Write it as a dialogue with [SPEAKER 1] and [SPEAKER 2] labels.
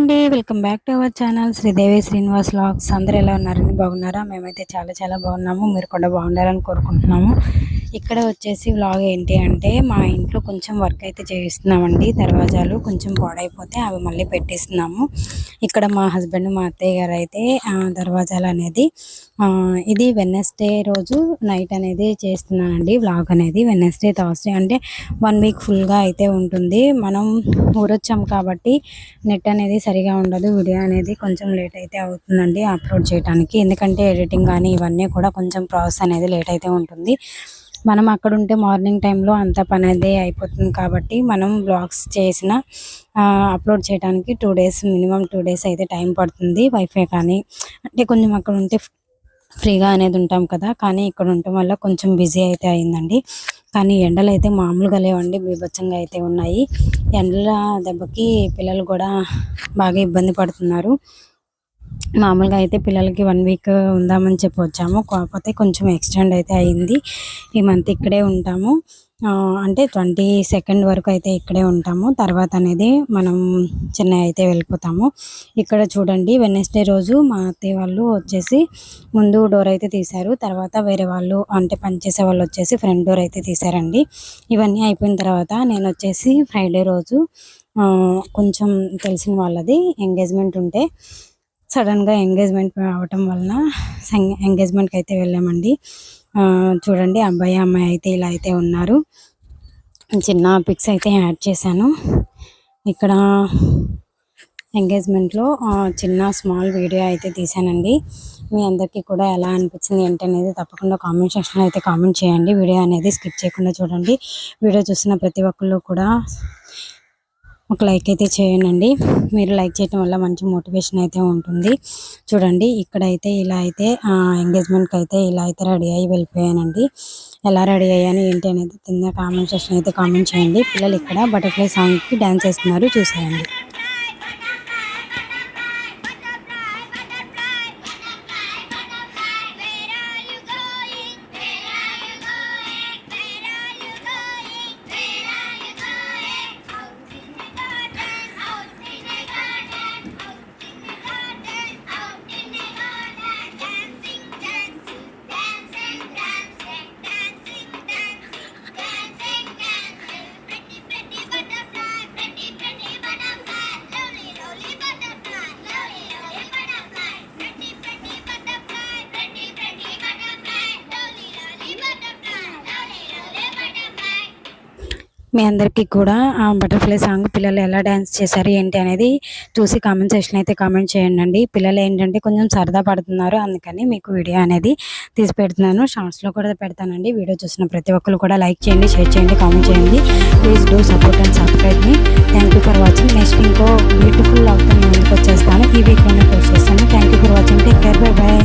[SPEAKER 1] అండి welcome back to our channel. Sridevi Srinivas vlogs అందరూ ఎలా ఉన్నారని బాగున్నారా? మేమైతే చాలా చాలా బాగున్నాము. మీరు కూడా బాగుండాలని కోరుకుంటున్నాము. ఇక్కడ వచ్చేసి వ్లాగ్ ఏంటి అంటే మా ఇంట్లో కొంచెం వర్క్ అయితే చేయిస్తున్నామండి. దర్వాజాలు కొంచెం పాడైపోతే అవి మళ్ళీ పెట్టిస్తున్నాము. ఇక్కడ మా హస్బెండ్ మా అత్తయ్య గారు అయితే దర్వాజాలు అనేది ఇది వెన్నెస్డే రోజు నైట్ అనేది చేస్తున్నానండి వ్లాగ్ అనేది. వెన్నెస్డే థర్స్డే అంటే వన్ వీక్ ఫుల్గా అయితే ఉంటుంది. మనం ఊరొచ్చాం కాబట్టి నెట్ అనేది సరిగా ఉండదు. వీడియో అనేది కొంచెం లేట్ అయితే అవుతుందండి అప్లోడ్ చేయడానికి ఎందుకంటే ఎడిటింగ్ కానీ ఇవన్నీ కూడా కొంచెం ప్రాసెస్ అనేది లేట్ అయితే ఉంటుంది. మనం అక్కడ ఉంటే మార్నింగ్ టైంలో అంత పని అదే అయిపోతుంది కాబట్టి మనం బ్లాగ్స్ చేసిన అప్లోడ్ చేయడానికి two days minimum two days అయితే టైం పడుతుంది వైఫై కానీ. అంటే కొంచెం అక్కడ ఉంటే ఫ్రీగా అనేది ఉంటాం కదా కానీ ఇక్కడ ఉండటం వల్ల కొంచెం బిజీ అయితే అయిందండి. కానీ ఎండలు అయితే మామూలుగా లేవండి బీభత్సంగా అయితే ఉన్నాయి. ఎండల దెబ్బకి పిల్లలు కూడా బాగా ఇబ్బంది పడుతున్నారు. మామూలుగా అయితే పిల్లలకి వన్ వీక్ ఉందామని చెప్పి వచ్చాము. కాకపోతే కొంచెం ఎక్స్టెండ్ అయితే అయింది. ఈ మంత్ ఇక్కడే ఉంటాము. అంటే ట్వంటీ సెకండ్ వరకు అయితే ఇక్కడే ఉంటాము. తర్వాత అనేది మనం చెన్నై అయితే వెళ్ళిపోతాము. ఇక్కడ చూడండి వెనస్డే రోజు మా అత్తయ్య వాళ్ళు వచ్చేసి ముందు డోర్ అయితే తీశారు. తర్వాత వేరే వాళ్ళు అంటే పనిచేసే వాళ్ళు వచ్చేసి ఫ్రంట్ డోర్ అయితే తీశారండి. ఇవన్నీ అయిపోయిన తర్వాత నేను వచ్చేసి ఫ్రైడే రోజు కొంచెం తెలిసిన వాళ్ళది ఎంగేజ్మెంట్ ఉంటే సడన్గా ఎంగేజ్మెంట్ అవటం వలన ఎంగేజ్మెంట్కి అయితే వెళ్ళామండి. చూడండి అబ్బాయి అమ్మాయి అయితే ఇలా అయితే ఉన్నారు. చిన్న పిక్స్ అయితే యాడ్ చేశాను. ఇక్కడ ఎంగేజ్మెంట్లో చిన్న స్మాల్ వీడియో అయితే తీసానండి మీ అందరికీ కూడా ఎలా అనిపించింది ఏంటి అనేది తప్పకుండా కామెంట్ సెక్షన్లో అయితే కామెంట్ చేయండి. వీడియో అనేది స్కిప్ చేయకుండా చూడండి. వీడియో చూసిన ప్రతి ఒక్కళ్ళు కూడా ఒక లైక్ అయితే చేయనండి మీరు లైక్ చేయడం వల్ల మంచి మోటివేషన్ అయితే ఉంటుంది. చూడండి ఇక్కడైతే ఇలా అయితే ఎంగేజ్మెంట్కి అయితే ఇలా అయితే రెడీ అయ్యి వెళ్ళిపోయానండి. ఎలా రెడీ అయ్యాను ఏంటి అనేది కింద కామెంట్ సెక్షన్ అయితే కామెంట్ చేయండి. పిల్లలు ఇక్కడ బటర్ఫ్లై సాంగ్కి డ్యాన్స్ చేస్తున్నారు చూసేయండి. మీ అందరికీ కూడా బటర్ఫ్లై సాంగ్ పిల్లలు ఎలా డ్యాన్స్ చేశారు ఏంటి అనేది చూసి కామెంట్ సెక్షన్ అయితే కామెంట్ చేయండి పిల్లలు ఏంటంటే కొంచెం సరదా పడుతున్నారు అందుకని మీకు వీడియో అనేది తీసి పెడుతున్నాను. షార్ట్స్లో కూడా పెడతానండి. వీడియో చూసిన ప్రతి ఒక్కరు కూడా లైక్ చేయండి షేర్ చేయండి కామెంట్ చేయండి. Please do support and subscribe me thank you for watching next ఇంకో బ్యూటిఫుల్